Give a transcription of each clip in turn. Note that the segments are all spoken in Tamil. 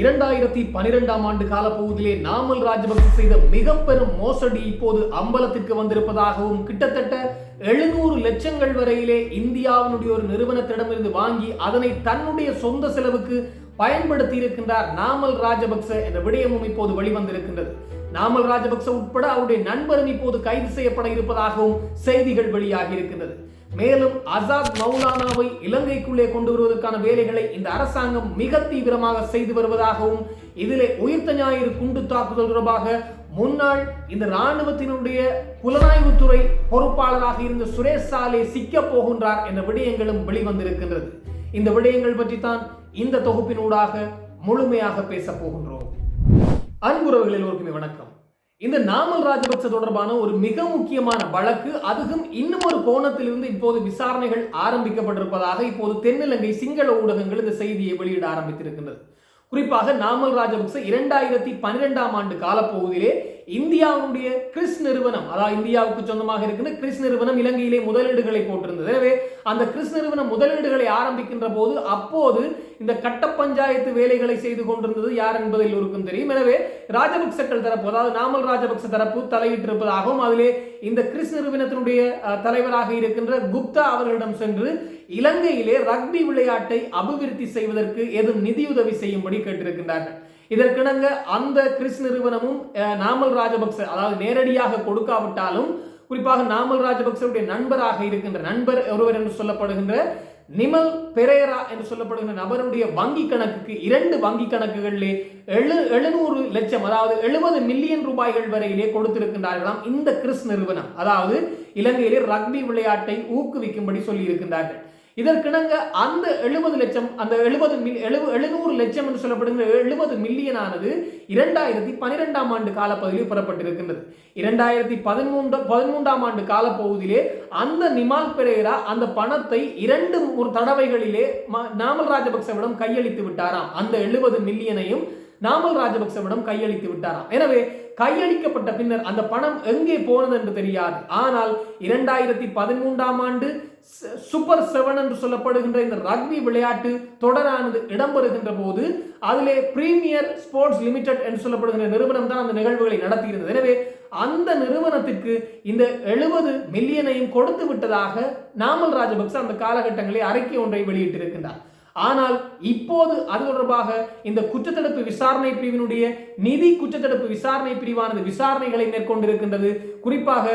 இரண்டாயிரத்தி பனிரெண்டாம் ஆண்டு காலப்பகுதியிலே நாமல் ராஜபக்ச செய்த மிக பெரும் மோசடி இப்போது அம்பலத்திற்கு வந்திருப்பதாகவும் கிட்டத்தட்ட எழுநூறு லட்சங்கள் வரையிலே இந்தியாவினுடைய ஒரு நிறுவனத்திடமிருந்து வாங்கி அதனை தன்னுடைய சொந்த செலவுக்கு பயன்படுத்தி இருக்கின்றார் நாமல் ராஜபக்ச என்ற விடயமும் இப்போது வெளிவந்திருக்கின்றது. நாமல் ராஜபக்ச உட்பட அவருடைய நண்பரும் இப்போது கைது செய்யப்பட இருப்பதாகவும் செய்திகள் வெளியாகி இருக்கின்றது. மேலும் அசாத் மௌலானாவை இலங்கைக்குள்ளே கொண்டு வருவதற்கான வேலைகளை இந்த அரசாங்கம் மிக தீவிரமாக செய்து வருவதாகவும் இதிலே உயிர்த்த ஞாயிறு குண்டு தாக்குதல் தொடர்பாக முன்னாள் இந்த இராணுவத்தினுடைய புலனாய்வுத்துறை பொறுப்பாளராக இருந்த சுரேஷ் சாலே சிக்க போகின்றார் என்ற விடயங்களும் வெளிவந்திருக்கின்றது. இந்த விடயங்கள் பற்றித்தான் இந்த தொகுப்பினூடாக முழுமையாக பேச போகின்றோம். அன்புறவுகள் எல்லோருக்குமே வணக்கம். இந்த நாமல் ராஜபக்ச தொடர்பான ஒரு மிக முக்கியமான வழக்கு அதுவும் இன்னும் ஒரு கோணத்திலிருந்து இப்போது விசாரணைகள் ஆரம்பிக்கப்பட்டிருப்பதாக இப்போது தென்னிலங்கை சிங்கள ஊடகங்கள் இந்த செய்தியை வெளியிட ஆரம்பித்திருக்கின்றது. குறிப்பாக நாமல் ராஜபக்ச இரண்டாயிரத்தி பன்னிரெண்டாம் ஆண்டு காலப்பகுதியிலே இந்தியாவுடைய கிறிஸ் நிறுவனம் அதாவது இந்தியாவுக்கு சொந்தமாக இருக்கிற கிறிஸ் நிறுவனம் இலங்கையிலே முதலீடுகளை போட்டிருந்தது. எனவே அந்த கிறிஸ் நிறுவனம் முதலீடுகளை ஆரம்பிக்கின்ற போது அப்போது இந்த கட்ட பஞ்சாயத்து வேலைகளை செய்து கொண்டிருந்தது யார் என்பது எல்லோருக்கும் தெரியும். எனவே ராஜபக்சக்கள் தரப்பு அதாவது நாமல் ராஜபக்ச தரப்பு தலையிட்டிருப்பதாகவும் அதிலே இந்த கிறிஸ் நிறுவனத்தினுடைய தலைவராக இருக்கின்ற குப்தா அவர்களிடம் சென்று இலங்கையிலே ரக்பி விளையாட்டை அபிவிருத்தி செய்வதற்கு எதுவும் நிதியுதவி செய்யும்படி கேட்டிருக்கின்றார்கள். இதற்கிணங்க அந்த கிறிஸ் நிறுவனமும் நாமல் ராஜபக்ச அதாவது நேரடியாக கொடுக்காவிட்டாலும் குறிப்பாக நாமல் ராஜபக்சருடைய நண்பராக இருக்கின்ற நண்பர் ஒருவர் என்று சொல்லப்படுகின்ற நிமல் பெரேரா என்று சொல்லப்படுகிற நபருடைய வங்கி கணக்குக்கு இரண்டு வங்கி கணக்குகளிலே எழு எழுநூறு லட்சம் அதாவது எழுபது மில்லியன் ரூபாய்கள் வரையிலே கொடுத்திருக்கின்றார்களாம் இந்த கிறிஸ் நிறுவனம். அதாவது இலங்கையிலே ரக்பி விளையாட்டை ஊக்குவிக்கும்படி சொல்லியிருக்கின்றார்கள். இதற்கிணங்க அந்த எழுபது லட்சம் அந்த எழுபது மில் எழுபது எழுநூறு லட்சம் என்று சொல்லப்படுகிற எழுபது மில்லியனானது இரண்டாயிரத்தி பனிரெண்டாம் ஆண்டு காலப்பகுதியில் பெறப்பட்டிருக்கின்றது. இரண்டாயிரத்தி பதிமூன்று பதிமூன்றாம் ஆண்டு காலப்பகுதியிலே அந்த நிமால் பெரேரா அந்த பணத்தை இரண்டு ஒரு தடவைகளிலே ம- நாமல் ராஜபக்சவிடம் கையளித்து விட்டாராம். அந்த எழுபது மில்லியனையும் நாமல் ராஜபக்சவிடம் கையளித்து விட்டாராம். எனவே கையளிக்கப்பட்ட பின்னர் அந்த பணம் எங்கே போனது என்று தெரியாது. ஆனால் இரண்டாயிரத்தி பதிமூன்றாம் ஆண்டு சூப்பர் செவன் என்று சொல்லப்படுகின்ற இந்த ரக்பி விளையாட்டு தொடரானது இடம்பெறுகின்ற போது அதிலே பிரீமியர் ஸ்போர்ட்ஸ் லிமிடெட் என்று சொல்லப்படுகின்ற நிறுவனம் தான் அந்த நிகழ்வுகளை நடத்தியிருந்தது. எனவே அந்த நிறுவனத்துக்கு இந்த எழுபது மில்லியனையும் கொடுத்து விட்டதாக நாமல் ராஜபக்ச அந்த காலகட்டங்களில் அறிக்கை ஒன்றை வெளியிட்டிருக்கின்றார். ஆனால் இப்போது அது தொடர்பாக இந்த குற்றத்தடுப்பு விசாரணை பிரிவினுடைய நிதி குற்றத்தடுப்பு விசாரணை பிரிவானது விசாரணைகளை மேற்கொண்டிருக்கின்றது. குறிப்பாக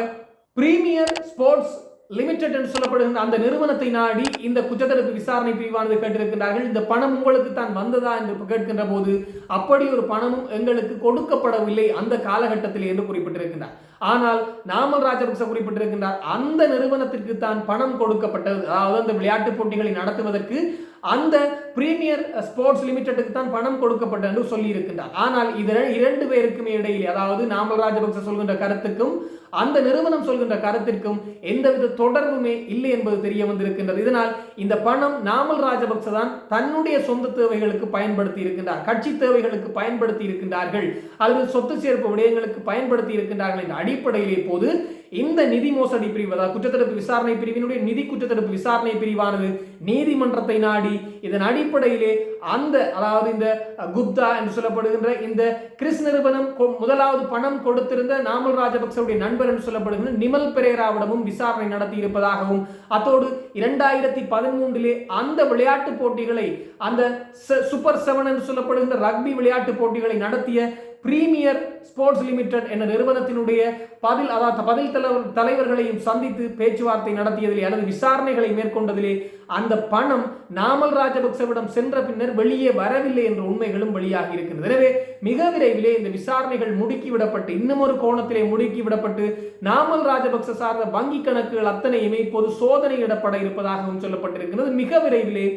பிரீமியர் ஸ்போர்ட்ஸ் லிமிடெட் என்று சொல்லப்படுகின்ற அந்த நிறுவனத்தை நாடி இந்த குற்றத்தடுப்பு விசாரணை பிரிவானது கேட்டிருக்கின்றார்கள். இந்த பணம் உங்களுக்கு தான் வந்ததா என்று கேட்கின்ற போது அப்படி ஒரு பணமும் எங்களுக்கு கொடுக்கப்படவில்லை அந்த காலகட்டத்தில் என்று குறிப்பிட்டிருக்கின்றார். ஆனால் நாமல் ராஜபக்ச குறிப்பிட்டிருக்கின்றார் அந்த நிறுவனத்திற்கு தான் பணம் கொடுக்கப்பட்டது. அதாவது அந்த விளையாட்டுப் போட்டிகளை நடத்துவதற்கு அந்த பிரீமியர் ஸ்போர்ட்ஸ் லிமிடெட்டுக்கு தான் பணம் கொடுக்கப்பட்டது என்று சொல்லி இருக்கின்றார் ஆனால் இதர இரண்டு பேருக்குமே இடையில் அதாவது நாமல் ராஜபக்ச சொல்கின்ற கருத்துக்கும் அந்த நிறுவனம் சொல்கின்ற கருத்திற்கும் எந்தவித தொடர்புமே இல்லை என்பது தெரிய வந்திருக்கின்றது. இதனால் இந்த பணம் நாமல் ராஜபக்ச தான் தன்னுடைய சொந்த தேவைகளுக்கு பயன்படுத்தி இருக்கின்றார். கட்சி தேவைகளுக்கு பயன்படுத்தி இருக்கின்றார்கள். அல்லது சொத்து சேர்ப்பு விடயங்களுக்கு பயன்படுத்தி இருக்கின்றார்கள் என்ற அடிப்படையில் இப்போது இந்த நிதி மோசடி பிரிவு அதாவது குற்றத்தடுப்பு விசாரணை பிரிவினுடைய நிதி குற்றத்தடுப்பு விசாரணை பிரிவானது நீதிமன்றத்தை நாடி இதன் அடிப்படையிலே அந்த அதாவது இந்த குப்தா என்று சொல்லப்படுகின்ற இந்த கிறிஸ் நிறுவனம் முதலாவது பணம் கொடுத்திருந்த நாமல் ராஜபக்சவுடைய நண்பர் என்று சொல்லப்படுகின்ற நிமல் பெரேராவிடமும் விசாரணை நடத்தி இருப்பதாகவும் அத்தோடு இரண்டாயிரத்தி பதிமூன்றிலே அந்த விளையாட்டு போட்டிகளை அந்த சூப்பர் செவன் என்று சொல்லப்படுகின்ற ரக்பி விளையாட்டு போட்டிகளை நடத்திய பிரீமியர் ஸ்போர்ட்ஸ் லிமிடெட் என்ற நிறுவனத்தினுடைய பதில் அதாவது பதில் தலைவர் தலைவர்களையும் சந்தித்து பேச்சுவார்த்தை நடத்தியதிலே அல்லது விசாரணைகளை மேற்கொண்டதிலே அந்த பணம் நாமல் ராஜபக்சவிடம் சென்ற பின்னர் வெளியே வரவில்லை என்ற உண்மைகளும் வெளியாகி இருக்கிறது எனவே மிக விரைவிலே இந்த விசாரணைகள் முடுக்கிவிடப்பட்டு இன்னும் ஒரு கோணத்திலே முடுக்கிவிடப்பட்டு நாமல் ராஜபக்ச சார்ந்த வங்கி கணக்குகள் அத்தனையுமே இப்போது சோதனையிடப்பட இருப்பதாகவும் சொல்லப்பட்டிருக்கிறது மிக விரைவிலே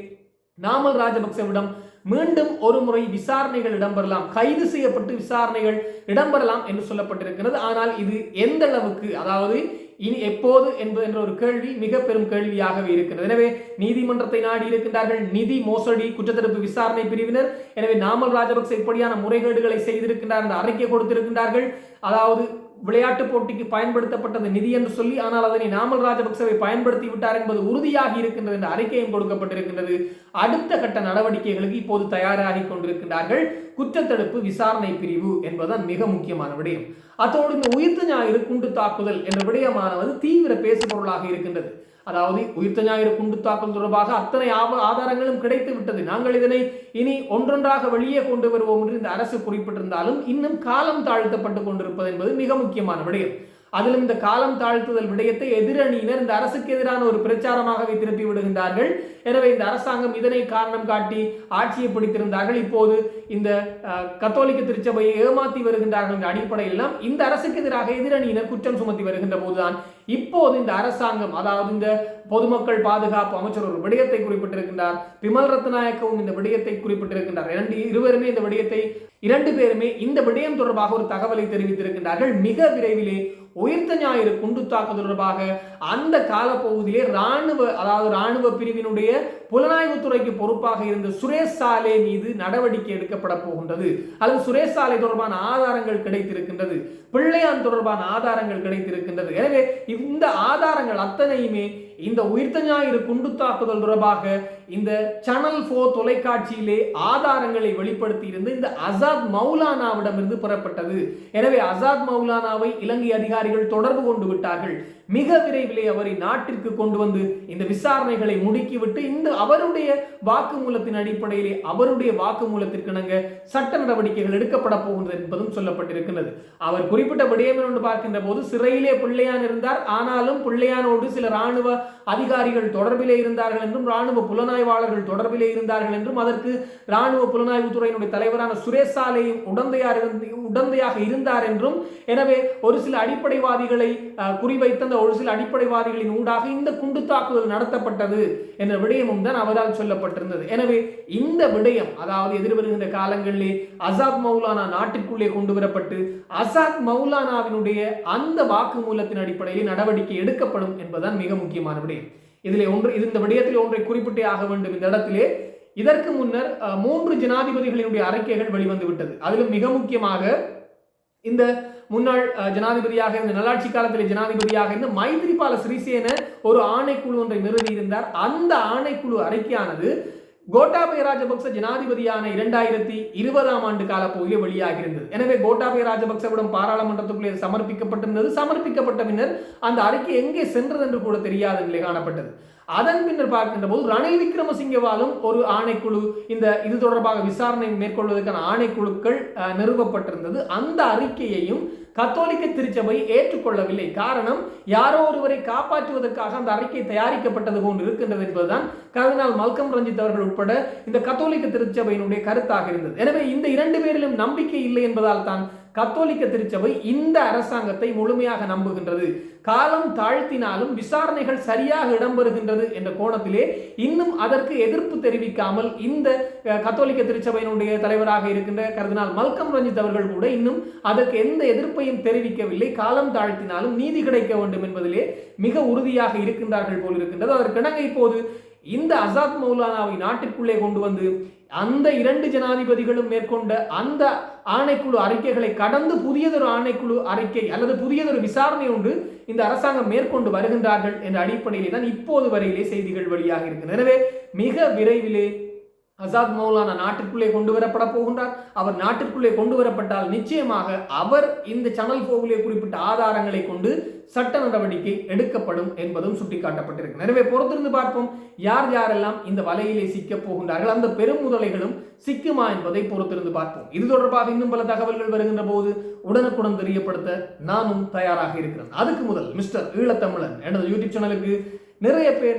நாமல் ராஜபக்சவிடம் மீண்டும் ஒரு முறை விசாரணைகள் இடம்பெறலாம். கைது செய்யப்பட்டு விசாரணைகள் இடம்பெறலாம் என்று சொல்லப்பட்டிருக்கிறது. ஆனால் இது எந்த அளவுக்கு அதாவது இனி எப்போது என்பது என்ற ஒரு கேள்வி மிக பெரும் கேள்வியாகவே இருக்கிறது. எனவே நீதிமன்றத்தை நாடி இருக்கின்றார்கள் நிதி மோசடி குற்றத்தடுப்பு விசாரணை பிரிவினர். எனவே நாமல் ராஜபக்சே இப்படியான முறைகேடுகளை செய்திருக்கின்றார் என்ற அறிக்கை கொடுத்திருக்கின்றார்கள். அதாவது விளையாட்டு போட்டிக்கு பயன்படுத்தப்பட்டது நிதி என்று சொல்லி ஆனால் அதனை நாமல் ராஜபக்சவை பயன்படுத்தி விட்டார் என்பது உறுதியாகி இருக்கின்றது என்ற அறிக்கையும் கொடுக்கப்பட்டிருக்கின்றது. அடுத்த கட்ட நடவடிக்கைகளுக்கு இப்போது தயாராகி கொண்டிருக்கின்றார்கள். குற்றத்தடுப்பு விசாரணை பிரிவு என்பதுதான் மிக முக்கியமான விடயம். அத்தோடு இந்த உயிர்த்த ஞாயிறு குண்டு தாக்குதல் என்ற விடயமானது தீவிர பேசுபொருளாக இருக்கின்றது. அதாவது உயிர்த்த ஞாயிறு குண்டு தாக்கல் தொடர்பாக அத்தனை ஆவ- ஆதாரங்களும் கிடைத்து விட்டது. நாங்கள் இதனை இனி ஒன்றொன்றாக வெளியே கொண்டு வருவோம் என்று இந்த அரசு குறிப்பிட்டிருந்தாலும் இன்னும் காலம் தாழ்த்தப்பட்டு கொண்டிருப்பது என்பது மிக முக்கியமான விடயம். அதிலும் இந்த காலம் தாழ்த்துதல் விடயத்தை எதிரணியினர் இந்த அரசுக்கு எதிரான ஒரு பிரச்சாரமாகவே திருப்பி விடுகின்றார்கள். எனவே இந்த அரசாங்கம் இதனை காரணம் காட்டி ஆட்சியை பிடித்திருந்தார்கள். இப்போது இந்த கத்தோலிக்க திருச்சபையை ஏமாத்தி வருகின்றார்கள் என்ற அடிப்படையில் இந்த அரசுக்கு எதிராக எதிரணியினர் குற்றம் சுமத்தி வருகின்ற போதுதான் இப்போது இந்த அரசாங்கம் அதாவது இந்த பொதுமக்கள் பாதுகாப்பு அமைச்சர் ஒரு விடயத்தை குறிப்பிட்டிருக்கின்றார். பிமல் ரத்நாயக்கவும் இந்த விடயத்தை குறிப்பிட்டிருக்கின்றார். இரண்டு இருவருமே இந்த விடயத்தை இரண்டு பேருமே இந்த விடயம் தொடர்பாக ஒரு தகவலை தெரிவித்திருக்கின்றார்கள். மிக விரைவிலே உயிர்த்த ஞாயிறு குண்டு தாக்கு தொடர்பாக அந்த காலப்பகுதியிலே ராணுவ அதாவது ராணுவ பிரிவினுடைய புலனாய்வுத்துறைக்கு பொறுப்பாக இருந்த சுரேஷ் சாலே மீது நடவடிக்கை எடுக்கப்பட போகின்றது. அல்லது சுரேஷ் சாலை தொடர்பான ஆதாரங்கள் கிடைத்திருக்கின்றது. பிள்ளையான் தொடர்பான ஆதாரங்கள் கிடைத்திருக்கின்றது. எனவே இந்த ஆதாரங்கள் அத்தனையுமே இந்த உயிர்த்த ஞாயிறு குண்டு தாக்குதல் தொடர்பாக இந்த சேனல் போ தொலைக்காட்சியிலே ஆதாரங்களை வெளிப்படுத்தி இருந்து இந்த அசாத் மௌலானாவிடமிருந்து பெறப்பட்டது. எனவே அசாத் மௌலானாவை இலங்கை அதிகாரிகள் தொடர்பு கொண்டு விட்டார்கள். மிக விரைவிலே அவரை நாட்டிற்கு கொண்டு வந்து இந்த விசாரணைகளை முடுக்கிவிட்டு இந்த அவருடைய வாக்குமூலத்தின் அடிப்படையிலே அவருடைய வாக்குமூலத்திற்கு வாக்குமூலத்திற்கிணங்க சட்ட நடவடிக்கைகள் எடுக்கப்பட போகின்றது என்பதும் சொல்லப்பட்டிருக்கிறது அவர் குறிப்பிட்ட விடயம் என்று பார்க்கின்ற போது சிறையிலே பிள்ளையான் இருந்தார். ஆனாலும் பிள்ளையானோடு சில ராணுவ அதிகாரிகள் தொடர்பிலே இருந்தார்கள் என்றும் ராணுவ புலனாய்வாளர்கள் தொடர்பிலே இருந்தார்கள் என்றும் அதற்கு ராணுவ புலனாய்வு துறையினுடைய தலைவரான சுரேஷ் உடந்தையார் இருந்து- உடந்தையாக இருந்தார் என்றும் எனவே ஒரு சில அடிப்படைவாதிகளை குறிவைத்த அந்த ஒரு சில அடிப்படைவாதிகளின் ஊடாக இந்த குண்டு தாக்குதல் நடத்தப்பட்டது என்ற விடயமும் தான் அவரால் சொல்லப்பட்டிருந்தது. எனவே இந்த விடயம் அதாவது எதிர்வருகின்ற காலங்களிலே அசாத் மௌலானா நாட்டிற்குள்ளே கொண்டு வரப்பட்டு அசாத் மௌலானாவினுடைய அந்த வாக்குமூலத்தின் அடிப்படையில் நடவடிக்கை எடுக்கப்படும் என்பதுதான் மிக முக்கியமான விடயம். இதிலே ஒன்று இது இந்த விடயத்தில் ஒன்றை குறிப்பிட்டே ஆக வேண்டும். இந்த இடத்திலே இதற்கு முன்னர் அஹ், மூன்று ஜனாதிபதிகளினுடைய அறிக்கைகள் வெளிவந்து விட்டது. அதிலும் மிக முக்கியமாக இந்த முன்னாள் அஹ், ஜனாதிபதியாக இருந்த நல்லாட்சி காலத்தில் ஜனாதிபதியாக இருந்த மைத்ரிபால சிறிசேன ஒரு ஆணைக்குழு ஒன்றை நிறுவியிருந்தார். அந்த ஆணைக்குழு அறிக்கையானது கோட்டாபய ராஜபக்ச ஜனாதிபதியான இரண்டாயிரத்தி இருபதாம் ஆண்டு கால போகிய வெளியாகியிருந்தது. எனவே கோட்டாபய ராஜபக்சவிடம் பாராளுமன்றத்துக்குள்ளே சமர்ப்பிக்கப்பட்டிருந்தது. சமர்ப்பிக்கப்பட்ட பின்னர் அந்த அறிக்கை எங்கே சென்றது என்று கூட தெரியாத நிலை காணப்பட்டது. அதன் பின்னர் பார்க்கின்ற போது ரணில் விக்ரமசிங்கவாலும் ஒரு ஆணைக்குழு இந்த இது தொடர்பாக விசாரணை மேற்கொள்வதற்கான ஆணைக்குழுக்கள் அஹ், நிறுவப்பட்டிருந்தது. அந்த அறிக்கையையும் கத்தோலிக்க திருச்சபை ஏற்றுக்கொள்ளவில்லை. காரணம் யாரோ ஒருவரை காப்பாற்றுவதற்காக அந்த அறிக்கை தயாரிக்கப்பட்டது போன்று இருக்கின்றது என்பதுதான் கர்தினால் மல்கம் ரஞ்சித் அவர்கள் உட்பட இந்த கத்தோலிக்க திருச்சபையினுடைய கருத்தாக இருந்தது. எனவே இந்த இரண்டு பேரிலும் நம்பிக்கை இல்லை என்பதால் தான் கத்தோலிக்க திருச்சபை இந்த அரசாங்கத்தை முழுமையாக நம்புகின்றது. காலம் தாழ்த்தினாலும் விசாரணைகள் சரியாக இடம்பெறுகின்றது என்ற கோணத்திலே இன்னும் அதற்கு எதிர்ப்பு தெரிவிக்காமல் இந்த கத்தோலிக்க திருச்சபையினுடைய தலைவராக இருக்கின்ற கருதினால் மல்கம் ரஞ்சித் அவர்கள் கூட இன்னும் அதற்கு எந்த எதிர்ப்பையும் தெரிவிக்கவில்லை. காலம் தாழ்த்தினாலும் நீதி கிடைக்க வேண்டும் என்பதிலே மிக உறுதியாக இருக்கின்றார்கள் போல் இருக்கின்றது. அதற்கிணங்க இப்போது இந்த அசாத் மௌலானாவை நாட்டிற்குள்ளே கொண்டு வந்து அந்த இரண்டு ஜனாதிபதிகளும் மேற்கொண்ட அந்த ஆணைக்குழு அறிக்கைகளை கடந்து புதியதொரு ஆணைக்குழு அறிக்கை அல்லது புதியதொரு விசாரணை ஒன்று இந்த அரசாங்கம் மேற்கொண்டு வருகின்றார்கள் என்ற அடிப்படையிலே தான் இப்போது வரையிலே செய்திகள் வெளியாக இருக்கின்றன எனவே மிக விரைவிலே அசாத் மௌலானா நாட்டிற்குள்ளே கொண்டு வரப்பட போகின்றார். அவர் நாட்டிற்குள்ளே கொண்டு வரப்பட்டால் நிச்சயமாக அவர் இந்த சனல் போவிலே குறிப்பிட்ட ஆதாரங்களை கொண்டு சட்ட நடவடிக்கை எடுக்கப்படும் என்பதும் சுட்டிக்காட்டப்பட்டிருக்கு. எனவே பொறுத்திருந்து பார்ப்போம். யார் யாரெல்லாம் இந்த வலையிலே சிக்கப் போகின்றார்கள் அந்த பெரும் முதலைகளும் சிக்குமா என்பதை பொறுத்திருந்து பார்ப்போம். இது தொடர்பாக இன்னும் பல தகவல்கள் வருகின்ற போது உடனுக்குடன் தெரியப்படுத்த நானும் தயாராக இருக்கிறேன். அதுக்கு முதல் மிஸ்டர் ஈழத்தமிழன் எனது யூடியூப் சேனலுக்கு நிறைய பேர்